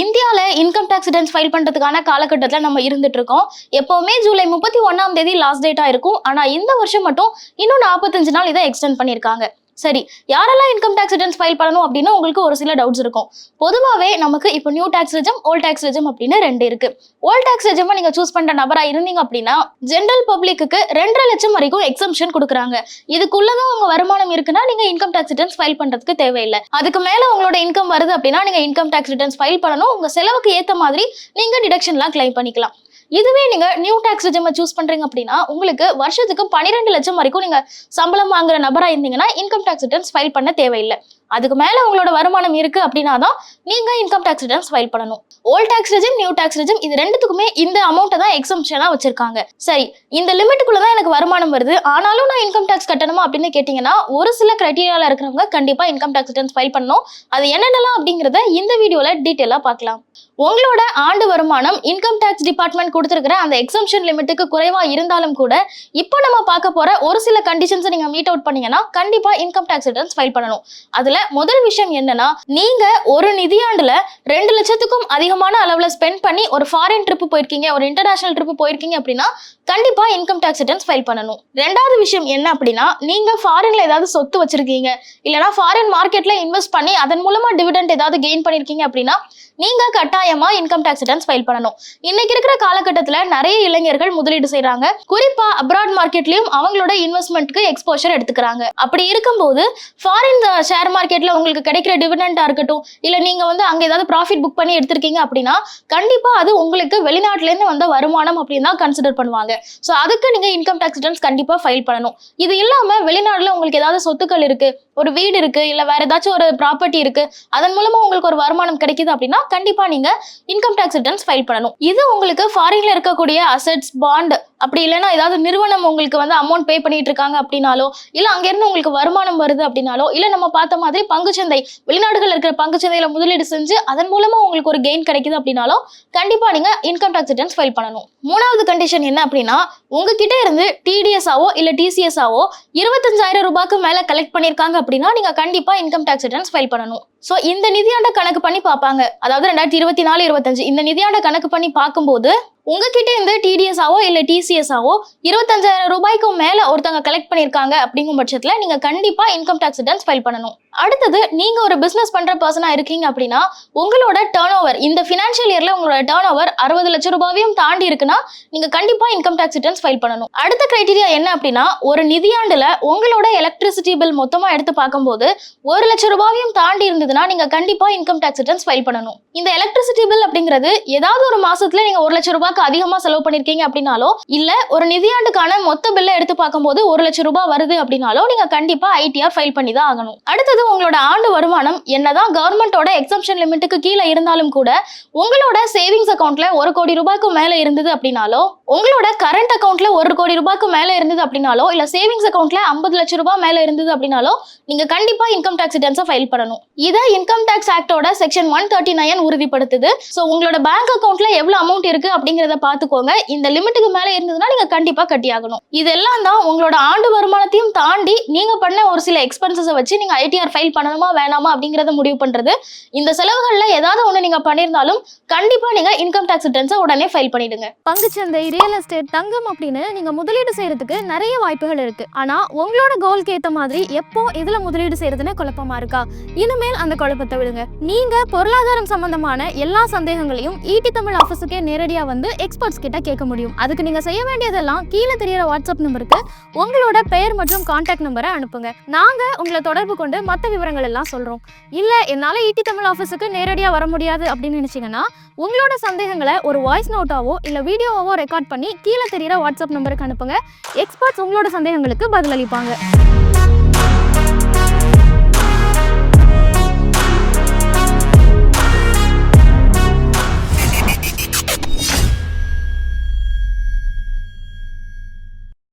இந்தியாவில் income tax returns file பண்ணுறதுக்கான காலகட்டத்தில் நம்ம இருந்துட்டு இருக்கோம். எப்போவுமே ஜூலை முப்பத்தி ஒன்றாம் தேதி லாஸ்ட் டேட்டாக இருக்கும். ஆனால் இந்த வருஷம் மட்டும் இன்னும் நாற்பத்தஞ்சு நாள் இதை எக்ஸ்டெண்ட் பண்ணியிருக்காங்க. சரி யாரெல்லாம் இன்கம் டேக்ஸ் ரிட்டர்ன்ஸ் ஃபைல் பண்ணணும் அப்படின்னா உங்களுக்கு ஒரு சில டவுட்ஸ் இருக்கும். பொதுவாகவே நமக்கு இப்போ new tax regime old tax regime அப்படின்னு ரெண்டு இருக்கு. ஓல்ட் டேக்ஸ் ரெஜமை நீங்கள் சூஸ் பண்ணுற நபராக இருந்தீங்க அப்படின்னா ஜென்ரல் பப்ளிக்கு ரெண்டரை லட்சம் வரைக்கும் எக்ஸம்ஷன் கொடுக்குறாங்க. இதுக்குள்ளதான் உங்க வருமானம் இருக்குன்னா நீங்க இன்கம் டேக்ஸ் ரிட்டர்ன்ஸ் ஃபைல் பண்றதுக்கு தேவையில்லை. அதுக்கு மேல உங்களோட இன்கம் வருது அப்படின்னா நீங்க இன்கம் டேக்ஸ் ரிட்டர்ன்ஸ் ஃபைல் பண்ணணும். உங்க செலவுக்கு ஏத்த மாதிரி நீங்க டிடக்ஷன்லாம் கிளைம் பண்ணிக்கலாம். இதுவே நீங்க நியூ டேக்ஸ் ரிஜமை சூஸ் பண்றீங்க அப்படின்னா உங்களுக்கு வருஷத்துக்கு பன்னிரெண்டு லட்சம் வரைக்கும் நீங்க சம்பளம் வாங்குற நபரா இருந்தீங்கன்னா இன்கம் டேக்ஸ் ரிட்டர்ன்ஸ் ஃபைல் பண்ண தேவையில்லை. அதுக்கு மேல உங்களோட வருமானம் இருக்கு அப்படின்னா தான் நீங்க இன்கம் டேக்ஸ் ரிட்டர்ன்ஸ் ஃபைல் பண்ணணும். Old tax regime new tax regime இது ரெண்டுத்துக்குமே இந்த அமௌண்ட்டை தான் எக்ஸம்ஷனா வச்சிருக்காங்க. சரி இந்த லிமிட்டுக்குள்ள தான் எனக்கு வருமானம் வருது. ஆனாலும் நான் இன்கம் டேக்ஸ் கட்டணுமா அப்படின்னு கேட்டீங்கன்னா ஒரு சில கிரைட்டீரியால இருக்கிறவங்க கண்டிப்பா இன்கம் டேக்ஸ் ரிட்டர்ன்ஸ் ஃபைல் பண்ணணும். அது என்னென்னலாம் அப்படிங்கிறத இந்த வீடியோல டீட்டெயிலாக பார்க்கலாம். உங்களோட ஆண்டு வருமானம் இன்கம் டேக்ஸ் டிபார்ட்மெண்ட் கொடுத்துருக்கிற அந்த எக்ஸம்ஷன் லிமிட்டுக்கு குறைவா இருந்தாலும் கூட இப்போ நம்ம பார்க்க போற ஒரு சில கண்டிஷன்ஸை நீங்க மீட் அவுட் பண்ணீங்கன்னா கண்டிப்பா இன்கம் டேக்ஸ் ரிட்டர்ன்ஸ் ஃபைல் பண்ணணும். அதுல முதல் விஷயம் என்னன்னா நீங்க ஒரு நிதியாண்டுல ரெண்டு லட்சத்துக்கும் அதிகமான அளவுல ஸ்பெண்ட் பண்ணி ஒரு ஃபாரின் ட்ரிப் போயிருக்கீங்க ஒரு இன்டர்நேஷனல் ட்ரிப் போயிருக்கீங்க அப்படின்னா கண்டிப்பா இன்கம் டேக்ஸ் ரிட்டர்ன்ஸ் ஃபைல் பண்ணணும். ரெண்டாவது விஷயம் என்ன அப்படின்னா நீங்க ஃபாரின்ல ஏதாவது சொத்து வச்சிருக்கீங்க இல்லைன்னா ஃபாரின் மார்க்கெட்ல இன்வெஸ்ட் பண்ணி அதன் மூலமா டிவிடெண்ட் ஏதாவது கெயின் பண்ணிருக்கீங்க அப்படின்னா நீங்க கட்டாயம் இன்கம் டேக்ஸ் ரிட்டர்ன்ஸ் ஃபைல் பண்ணணும். இன்னைக்கு இருக்கிற காலகட்டத்தில் நிறைய இளைஞர்கள் முதலீடு செய்யறாங்க குறிப்பா அப்ராட் மார்க்கெட்லயும் அவங்களோட இன்வெஸ்ட்மெண்ட்க்கு எக்ஸ்போஷர் எடுத்துக்கிறாங்க. அப்படி இருக்கும்போது ஃபாரின் ஷேர் மார்க்கெட்ல உங்களுக்கு கிடைக்கிற டிவிடெண்டா இருக்கட்டும் இல்ல நீங்க வந்து அங்க ஏதாவது ப்ராஃபிட் புக் பண்ணி எடுத்திருக்கீங்க அப்படின்னா கண்டிப்பா அது உங்களுக்கு வெளிநாட்டுல இருந்து வந்த வருமானம் அப்படின்னு தான் கன்சிடர் பண்ணுவாங்க. ஸோ அதுக்கு நீங்க இன்கம் டேக்ஸ் ரிட்டர்ன்ஸ் கண்டிப்பா ஃபைல் பண்ணணும். இது இல்லாம வெளிநாட்டுல உங்களுக்கு ஏதாவது சொத்துக்கள் இருக்கு ஒரு வீடு இருக்கு இல்ல வேற ஏதாச்சும் ஒரு ப்ராப்பர்ட்டி இருக்கு அதன் மூலமா உங்களுக்கு ஒரு வருமானம் கிடைக்குது அப்படின்னா கண்டிப்பா நீங்க இன்கம் டேக்ஸ் ரிட்டர்ன்ஸ் ஃபைல் பண்ணணும். இது உங்களுக்கு ஃபாரின்ல இருக்கக்கூடிய அசெட்ஸ் பாண்ட் அப்படி இல்லைன்னா ஏதாவது நிறுவனம் உங்களுக்கு வந்து அமௌண்ட் பே பண்ணிட்டு இருக்காங்க அப்படின்னாலோ இல்ல அங்க இருந்து உங்களுக்கு வருமானம் வருது அப்படின்னாலோ இல்ல நம்ம பார்த்த மாதிரி பங்குச்சந்தை வெளிநாடுகள் இருக்கிற பங்குச்சந்தையில முதலீடு செஞ்சு அதன் மூலமா உங்களுக்கு ஒரு கெயின் கிடைக்குது அப்படின்னாலும் கண்டிப்பா நீங்க இன்கம் டேக்ஸ் ரிட்டர்ன்ஸ் ஃபைல் பண்ணணும். மூணாவது கண்டிஷன் என்ன அப்படின்னா உங்ககிட்ட இருந்து டிடிஎஸ் ஆவோ இல்ல டிசிஎஸ் ஆவோ இருபத்தஞ்சாயிரம் ரூபாய்க்கு மேல கலெக்ட் பண்ணிருக்காங்க அப்படின்னா நீங்க கண்டிப்பா இன்கம் டேக்ஸ் ரிட்டர்ன்ஸ் ஃபைல் பண்ணணும். ஸோ இந்த நிதியாண்ட கணக்கு பண்ணி பார்ப்பாங்க. அதாவது ரெண்டாயிரத்தி இருபத்தி நாலு இருபத்தஞ்சு இந்த நிதியாண்ட கணக்கு பண்ணி பார்க்கும்போது உங்ககிட்ட இருந்து டிடிஎஸ் இல்லை இல்ல இருபத்தஞ்சாயிரம் ரூபாய்க்கும் மேலே ஒருத்தவங்க கலெக்ட் பண்ணிருக்காங்க அப்படிங்கும் பட்சத்தில் நீங்கள் கண்டிப்பாக இன்கம் டேக்ஸ் ரிட்டர்ன்ஸ் ஃபைல் பண்ணணும். அடுத்தது நீங்க ஒரு பிசினஸ் பண்ற பர்சனா இருக்கீங்க அப்படின்னா உங்களோட டேர்ன் ஓவர் இந்த ஃபினான்ஷியல் இயர்ல உங்களோட டேர்ன் ஓவர் அறுபது லட்சம் ரூபாயும் தாண்டி இருக்குன்னா நீங்க கண்டிப்பா இன்கம் டேக்ஸ் ரிட்டர்ன்ஸ் ஃபைல் பண்ணணும். அடுத்த கிரைட்டீரியா என்ன அப்படின்னா ஒரு நிதியாண்டுல உங்களோட எலக்ட்ரிசிட்டி பில் மொத்தமா எடுத்து பார்க்கும்போது ஒரு லட்சம் ரூபாயும் தாண்டி இருந்ததுன்னா நீங்க கண்டிப்பா இன்கம் டேக்ஸ் ரிட்டர்ன்ஸ் ஃபைல் பண்ணணும். இந்த எலக்ட்ரிசிட்டி பில் அப்படிங்கிறது ஏதாவது ஒரு மாசத்துல நீங்க ஒரு லட்சம் ரூபாய்க்கு அதிகமா செலவு பண்ணிருக்கீங்க அப்படின்னாலோ இல்ல ஒரு நிதியாண்டுக்கான மொத்த பில்லை எடுத்து பார்க்கும்போது ஒரு லட்சம் ரூபாய் வருது அப்படின்னாலோ நீங்க கண்டிப்பா ஐடிஆர் ஃபைல் பண்ணி தான் ஆகணும். அடுத்தது உங்களோட ஆண்டு வருமானம் என்னதான் கவர்மெண்டோட எக்ஸம்ஷன் லிமிட்டுக்கு கீழே இருந்தாலும் கூட உங்களோட சேவிங்ஸ் அக்கௌண்ட்ல ஒரு கோடி ரூபாய்க்கு மேல இருந்தது அப்படின்னாலோ உங்களோட கரண்ட் அக்கௌண்ட்ல ஒரு கோடி ரூபாய்க்கு மேல இருந்தது அப்படின்னாலோ இல்ல சேவிங்ஸ் அக்கௌண்ட்ல ஐம்பது லட்சம் ரூபாய் மேல இருந்தது அப்படின்னாலோ நீங்க கண்டிப்பா இன்கம் டேக்ஸ் ரிட்டர்ன்ஸை ஃபைல் பண்ணணும். இதை இன்கம் டேக்ஸ் ஆக்டோட செக்ஷன் ஒன் தேர்ட்டி நைன் உறுதிப்படுத்துது. ஸோ உங்களோட பேங்க் அக்கௌண்ட்ல எவ்வளவு அமௌண்ட் இருக்கு அப்படிங்கிறத பார்த்துக்கோங்க. இந்த லிமிட்டுக்கு மேல இருந்ததுன்னா நீங்க கண்டிப்பா கட்டியாகணும் இதெல்லாம் தான் உங்களோட ஆண்டு வருமானத்தையும் தாண்டி நீங்க பண்ண ஒரு சில எக்ஸ்பென்சஸை வச்சு நீங்க ஐடிஆர் ஃபைல் பண்ணணுமா வேணாமா அப்படிங்கறத முடிவு பண்றது. இந்த செலவுகள்ல ஏதாவது ஒண்ணு நீங்க பண்ணியிருந்தாலும் கண்டிப்பா நீங்க இன்கம் டேக்ஸ் ரிட்டர்ன்ஸை உடனே ஃபைல் பண்ணிடுங்க. பங்குச்சந்தை ரியல் எஸ்டேட் தங்கம் அப்படின்னு நீங்க முதலீடு செய்யறதுக்கு நிறைய வாய்ப்புகள் இருக்கு. ஆனா உங்களோட கோல்க்கு ஏத்த மாதிரி எப்போ எதுல முதலீடு செய்யறதுன்னு குழப்பமா இருக்கா? இனிமேல் அந்த குழப்பத்தை விடுங்க. நீங்க பொருளாதாரம் சம்பந்தமான எல்லா சந்தேகங்களையும் ஈட்டி தமிழ் ஆஃபீஸுக்கே நேரடியா வந்து எக்ஸ்பர்ட்ஸ் கிட்ட கேட்க முடியும். அதுக்கு நீங்க செய்ய வேண்டியதெல்லாம் கீழே தெரியற வாட்ஸ்அப் நம்பருக்கு உங்களோட பெயர் மற்றும் கான்டாக்ட் நம்பரை அனுப்புங்க. நாங்க உங்களை தொடர்பு கொண்டு மற்ற விவரங்கள் எல்லாம் சொல்கிறோம் இல்லை என்னால் ஈட்டி தமிழ் ஆஃபீஸுக்கு நேரடியாக வர முடியாது அப்படின்னு நினச்சிங்கன்னா உங்களோட சந்தேகங்களை ஒரு வாய்ஸ் நோட்டாவோ இல்லை வீடியோவாவோ ரெக்கார்ட் பண்ணி கீழே தெரிகிற வாட்ஸ்அப் நம்பருக்கு அனுப்புங்க. எக்ஸ்பர்ட்ஸ் உங்களோட சந்தேகங்களுக்கு பதிலளிப்பாங்க.